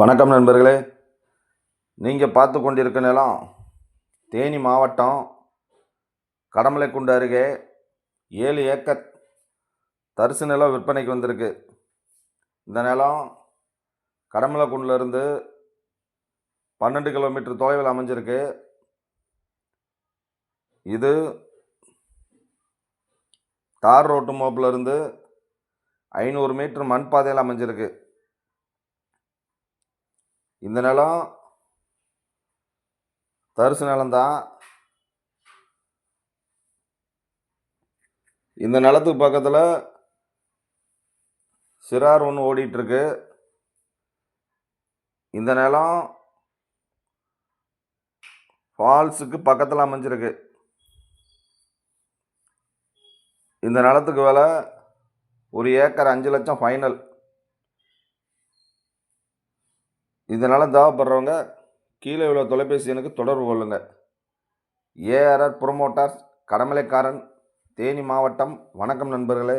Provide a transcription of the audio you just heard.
வணக்கம் நண்பர்களே. நீங்கள் பார்த்து கொண்டிருக்க நிலம் தேனி மாவட்டம் கடமலைக்குண்டு அருகே ஏழு ஏக்கர் தரிசு நிலம் விற்பனைக்கு வந்திருக்கு. இந்த நிலம் கடமலைக்குண்டிலிருந்து பன்னெண்டு கிலோமீட்டர் தொலைவில் அமைஞ்சிருக்கு. இது தார் ரோட்டு மோப்பிலிருந்து ஐநூறு மீட்டர் மண் பாதையில் அமைஞ்சிருக்கு. இந்த நிலம் தரிசு நிலம்தான். இந்த நிலத்துக்கு பக்கத்தில் சிறார் ஒன்று ஓடிட்டுருக்கு. இந்த நிலம் ஃபால்ஸுக்கு பக்கத்தில் அமைஞ்சிருக்கு. இந்த நிலத்துக்கு விலை ஒரு ஏக்கர் அஞ்சு லட்சம் ஃபைனல். இதனால் தேவைப்படுறவங்க கீழே உள்ள தொலைபேசி எண்ணுக்கு தொடர்பு கொள்ளுங்கள் ஏஆர்ஆர் ப்ரொமோட்டர்ஸ் கடமலைக்காரன் தேனி மாவட்டம். வணக்கம் நண்பர்களே.